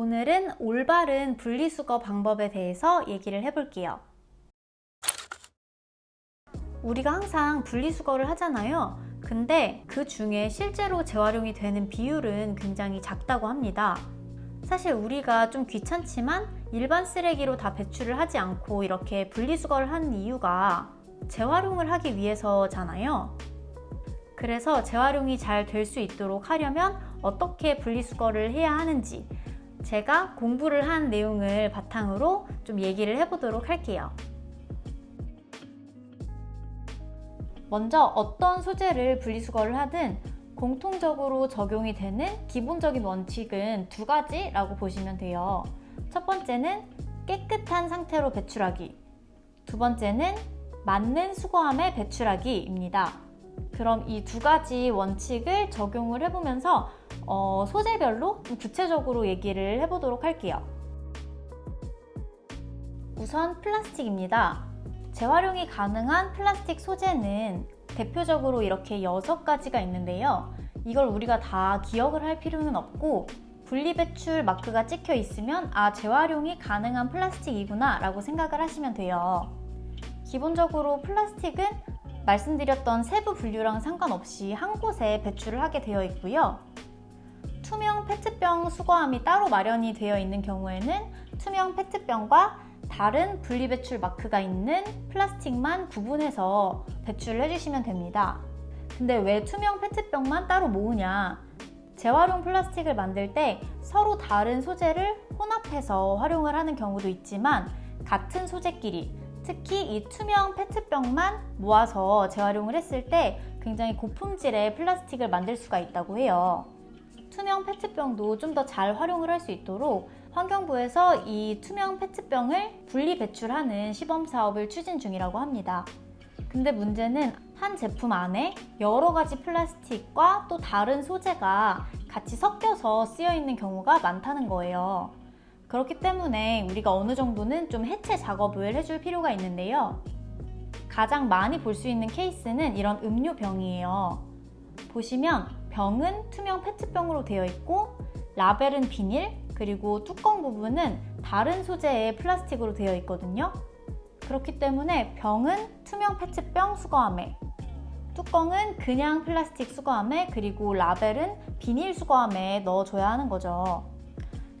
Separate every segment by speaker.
Speaker 1: 오늘은 올바른 분리수거 방법에 대해서 얘기를 해볼게요. 우리가 항상 분리수거를 하잖아요. 근데 그 중에 실제로 재활용이 되는 비율은 굉장히 작다고 합니다. 사실 우리가 좀 귀찮지만 일반 쓰레기로 다 배출을 하지 않고 이렇게 분리수거를 하는 이유가 재활용을 하기 위해서잖아요. 그래서 재활용이 잘 될 수 있도록 하려면 어떻게 분리수거를 해야 하는지 제가 공부를 한 내용을 바탕으로 좀 얘기를 해보도록 할게요. 먼저 어떤 소재를 분리수거를 하든 공통적으로 적용이 되는 기본적인 원칙은 두 가지라고 보시면 돼요. 첫 번째는 깨끗한 상태로 배출하기. 두 번째는 맞는 수거함에 배출하기입니다. 그럼 이 두 가지 원칙을 적용을 해보면서 어, 소재별로 좀 구체적으로 얘기를 해보도록 할게요. 우선 플라스틱입니다. 재활용이 가능한 플라스틱 소재는 대표적으로 이렇게 6가지가 있는데요. 이걸 우리가 다 기억을 할 필요는 없고 분리배출 마크가 찍혀 있으면 아, 재활용이 가능한 플라스틱이구나 라고 생각을 하시면 돼요. 기본적으로 플라스틱은 말씀드렸던 세부 분류랑 상관없이 한 곳에 배출을 하게 되어 있고요. 투명 페트병 수거함이 따로 마련이 되어 있는 경우에는 투명 페트병과 다른 분리배출 마크가 있는 플라스틱만 구분해서 배출을 해주시면 됩니다. 근데 왜 투명 페트병만 따로 모으냐? 재활용 플라스틱을 만들 때 서로 다른 소재를 혼합해서 활용을 하는 경우도 있지만 같은 소재끼리 특히 이 투명 페트병만 모아서 재활용을 했을 때 굉장히 고품질의 플라스틱을 만들 수가 있다고 해요. 투명 페트병도 좀 더 잘 활용을 할 수 있도록 환경부에서 이 투명 페트병을 분리 배출하는 시범 사업을 추진 중이라고 합니다. 근데 문제는 한 제품 안에 여러 가지 플라스틱과 또 다른 소재가 같이 섞여서 쓰여 있는 경우가 많다는 거예요. 그렇기 때문에 우리가 어느 정도는 좀 해체 작업을 해줄 필요가 있는데요. 가장 많이 볼 수 있는 케이스는 이런 음료병이에요. 보시면 병은 투명 페트병으로 되어 있고 라벨은 비닐 그리고 뚜껑 부분은 다른 소재의 플라스틱으로 되어 있거든요. 그렇기 때문에 병은 투명 페트병 수거함에 뚜껑은 그냥 플라스틱 수거함에 그리고 라벨은 비닐 수거함에 넣어줘야 하는 거죠.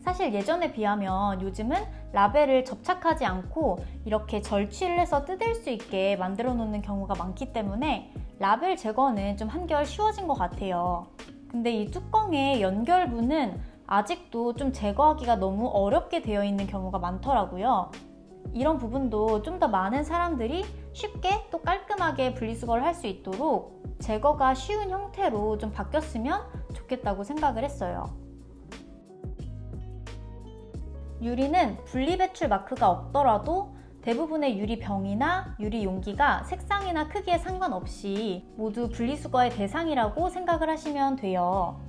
Speaker 1: 사실 예전에 비하면 요즘은 라벨을 접착하지 않고 이렇게 절취를 해서 뜯을 수 있게 만들어 놓는 경우가 많기 때문에 라벨 제거는 좀 한결 쉬워진 것 같아요. 근데 이 뚜껑의 연결부는 아직도 좀 제거하기가 너무 어렵게 되어 있는 경우가 많더라고요. 이런 부분도 좀 더 많은 사람들이 쉽게 또 깔끔하게 분리수거를 할 수 있도록 제거가 쉬운 형태로 좀 바뀌었으면 좋겠다고 생각을 했어요. 유리는 분리배출 마크가 없더라도 대부분의 유리병이나 유리 용기가 색상이나 크기에 상관없이 모두 분리수거의 대상이라고 생각을 하시면 돼요.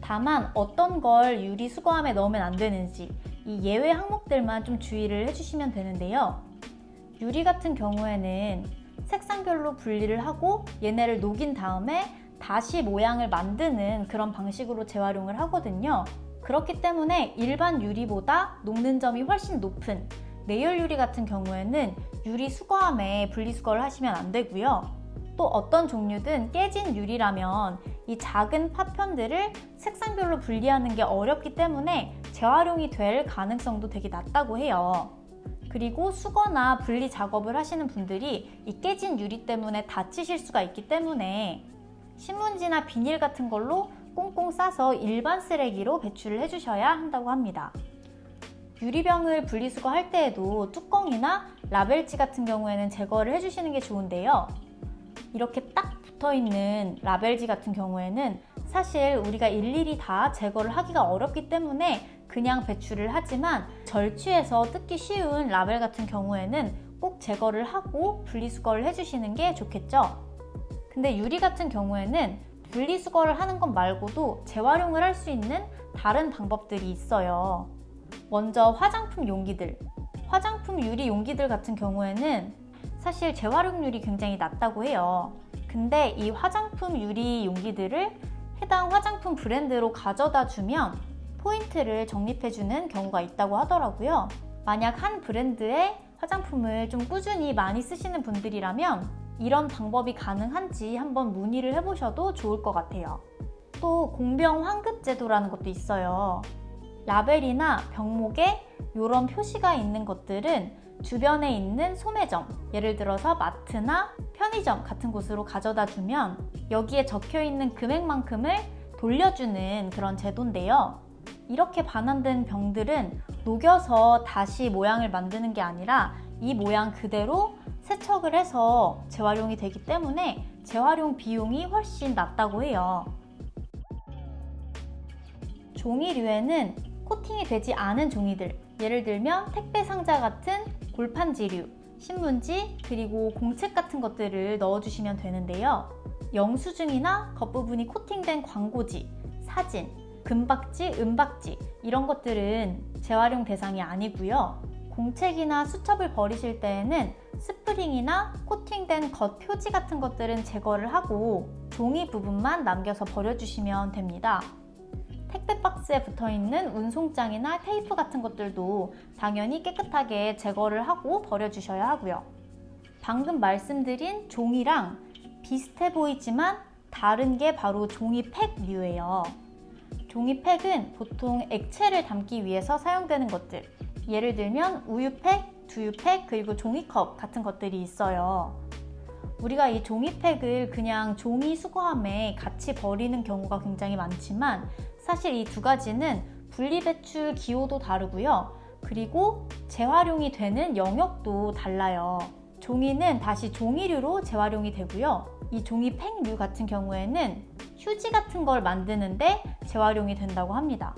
Speaker 1: 다만 어떤 걸 유리 수거함에 넣으면 안 되는지 이 예외 항목들만 좀 주의를 해주시면 되는데요. 유리 같은 경우에는 색상별로 분리를 하고 얘네를 녹인 다음에 다시 모양을 만드는 그런 방식으로 재활용을 하거든요. 그렇기 때문에 일반 유리보다 녹는 점이 훨씬 높은 내열 유리 같은 경우에는 유리 수거함에 분리수거를 하시면 안 되고요. 또 어떤 종류든 깨진 유리라면 이 작은 파편들을 색상별로 분리하는 게 어렵기 때문에 재활용이 될 가능성도 되게 낮다고 해요. 그리고 수거나 분리 작업을 하시는 분들이 이 깨진 유리 때문에 다치실 수가 있기 때문에 신문지나 비닐 같은 걸로 꽁꽁 싸서 일반 쓰레기로 배출을 해주셔야 한다고 합니다. 유리병을 분리수거 할 때에도 뚜껑이나 라벨지 같은 경우에는 제거를 해주시는 게 좋은데요. 이렇게 딱 붙어 있는 라벨지 같은 경우에는 사실 우리가 일일이 다 제거를 하기가 어렵기 때문에 그냥 배출을 하지만 절취해서 뜯기 쉬운 라벨 같은 경우에는 꼭 제거를 하고 분리수거를 해주시는 게 좋겠죠. 근데 유리 같은 경우에는 분리수거를 하는 것 말고도 재활용을 할 수 있는 다른 방법들이 있어요. 먼저 화장품 용기들. 화장품 유리 용기들 같은 경우에는 사실 재활용률이 굉장히 낮다고 해요. 근데 이 화장품 유리 용기들을 해당 화장품 브랜드로 가져다 주면 포인트를 적립해주는 경우가 있다고 하더라고요. 만약 한 브랜드의 화장품을 좀 꾸준히 많이 쓰시는 분들이라면 이런 방법이 가능한지 한번 문의를 해보셔도 좋을 것 같아요. 또 공병 환급 제도라는 것도 있어요. 라벨이나 병목에 이런 표시가 있는 것들은 주변에 있는 소매점, 예를 들어서 마트나 편의점 같은 곳으로 가져다 주면 여기에 적혀 있는 금액만큼을 돌려주는 그런 제도인데요. 이렇게 반환된 병들은 녹여서 다시 모양을 만드는 게 아니라 이 모양 그대로 세척을 해서 재활용이 되기 때문에 재활용 비용이 훨씬 낮다고 해요. 종이류에는 코팅이 되지 않은 종이들, 예를 들면 택배 상자 같은 골판지류, 신문지, 그리고 공책 같은 것들을 넣어주시면 되는데요. 영수증이나 겉부분이 코팅된 광고지, 사진, 금박지, 은박지 이런 것들은 재활용 대상이 아니고요. 공책이나 수첩을 버리실 때에는 스프링이나 코팅된 겉 표지 같은 것들은 제거를 하고 종이 부분만 남겨서 버려주시면 됩니다. 택배 박스에 붙어 있는 운송장이나 테이프 같은 것들도 당연히 깨끗하게 제거를 하고 버려주셔야 하고요. 방금 말씀드린 종이랑 비슷해 보이지만 다른 게 바로 종이팩류예요. 종이팩은 보통 액체를 담기 위해서 사용되는 것들. 예를 들면 우유팩, 두유팩, 그리고 종이컵 같은 것들이 있어요. 우리가 이 종이팩을 그냥 종이 수거함에 같이 버리는 경우가 굉장히 많지만 사실 이 두 가지는 분리배출 기호도 다르고요. 그리고 재활용이 되는 영역도 달라요. 종이는 다시 종이류로 재활용이 되고요. 이 종이팩류 같은 경우에는 휴지 같은 걸 만드는데 재활용이 된다고 합니다.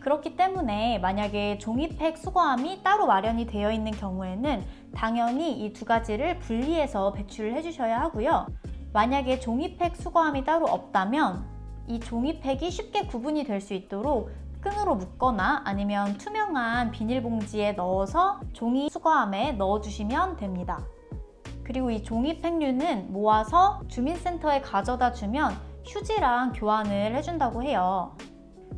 Speaker 1: 그렇기 때문에 만약에 종이팩 수거함이 따로 마련이 되어 있는 경우에는 당연히 이 두 가지를 분리해서 배출을 해주셔야 하고요. 만약에 종이팩 수거함이 따로 없다면 이 종이팩이 쉽게 구분이 될 수 있도록 끈으로 묶거나 아니면 투명한 비닐봉지에 넣어서 종이 수거함에 넣어주시면 됩니다. 그리고 이 종이팩류는 모아서 주민센터에 가져다 주면 휴지랑 교환을 해준다고 해요.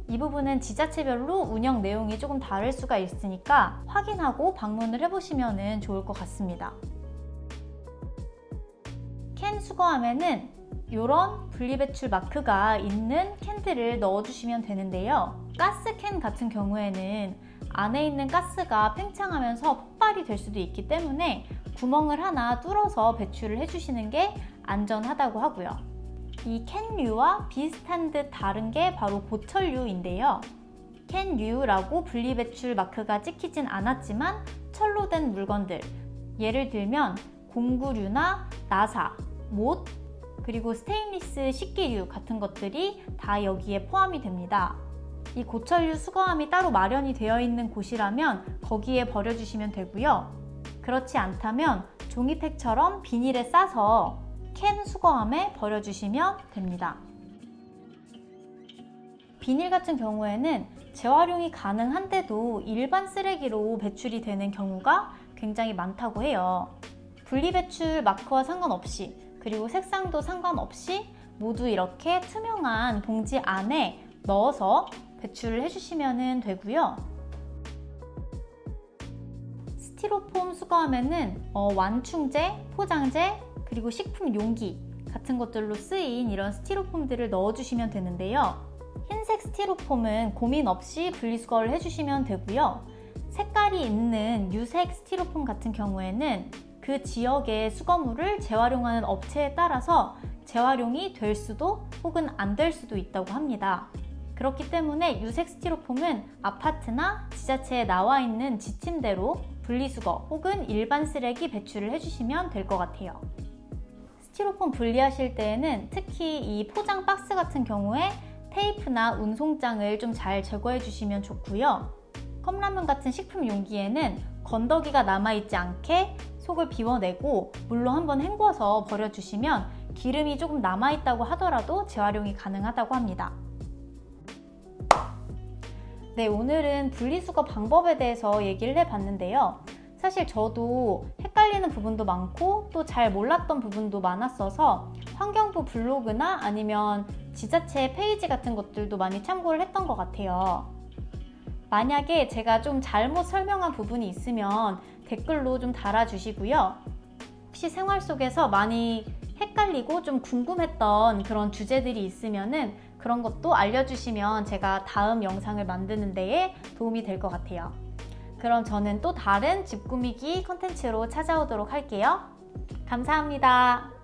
Speaker 1: 이 부분은 지자체별로 운영 내용이 조금 다를 수가 있으니까 확인하고 방문을 해보시면 좋을 것 같습니다. 캔 수거함에는 이런 분리배출 마크가 있는 캔들을 넣어주시면 되는데요. 가스캔 같은 경우에는 안에 있는 가스가 팽창하면서 폭발이 될 수도 있기 때문에 구멍을 하나 뚫어서 배출을 해주시는 게 안전하다고 하고요. 이 캔류와 비슷한 듯 다른 게 바로 고철류인데요. 캔류라고 분리배출 마크가 찍히진 않았지만 철로 된 물건들, 예를 들면 공구류나 나사, 못, 그리고 스테인리스 식기류 같은 것들이 다 여기에 포함이 됩니다. 이 고철류 수거함이 따로 마련이 되어 있는 곳이라면 거기에 버려주시면 되고요. 그렇지 않다면 종이팩처럼 비닐에 싸서 캔 수거함에 버려주시면 됩니다. 비닐 같은 경우에는 재활용이 가능한데도 일반 쓰레기로 배출이 되는 경우가 굉장히 많다고 해요. 분리배출 마크와 상관없이 그리고 색상도 상관없이 모두 이렇게 투명한 봉지 안에 넣어서 배출을 해주시면 되고요. 스티로폼 수거함에는 어, 완충제, 포장재, 그리고 식품 용기 같은 것들로 쓰인 이런 스티로폼들을 넣어주시면 되는데요. 흰색 스티로폼은 고민 없이 분리수거를 해주시면 되고요. 색깔이 있는 유색 스티로폼 같은 경우에는 그 지역의 수거물을 재활용하는 업체에 따라서 재활용이 될 수도 혹은 안 될 수도 있다고 합니다. 그렇기 때문에 유색 스티로폼은 아파트나 지자체에 나와 있는 지침대로 분리수거 혹은 일반 쓰레기 배출을 해주시면 될 것 같아요. 스티로폼 분리하실 때에는 특히 이 포장 박스 같은 경우에 테이프나 운송장을 좀 잘 제거해 주시면 좋고요. 컵라면 같은 식품 용기에는 건더기가 남아있지 않게 속을 비워내고 물로 한번 헹궈서 버려주시면 기름이 조금 남아있다고 하더라도 재활용이 가능하다고 합니다. 네, 오늘은 분리수거 방법에 대해서 얘기를 해봤는데요. 사실 저도 헷갈리는 부분도 많고 또 잘 몰랐던 부분도 많았어서 환경부 블로그나 아니면 지자체 페이지 같은 것들도 많이 참고를 했던 것 같아요. 만약에 제가 좀 잘못 설명한 부분이 있으면 댓글로 좀 달아주시고요. 혹시 생활 속에서 많이 헷갈리고 좀 궁금했던 그런 주제들이 있으면은 그런 것도 알려주시면 제가 다음 영상을 만드는 데에 도움이 될 것 같아요. 그럼 저는 또 다른 집 꾸미기 컨텐츠로 찾아오도록 할게요. 감사합니다.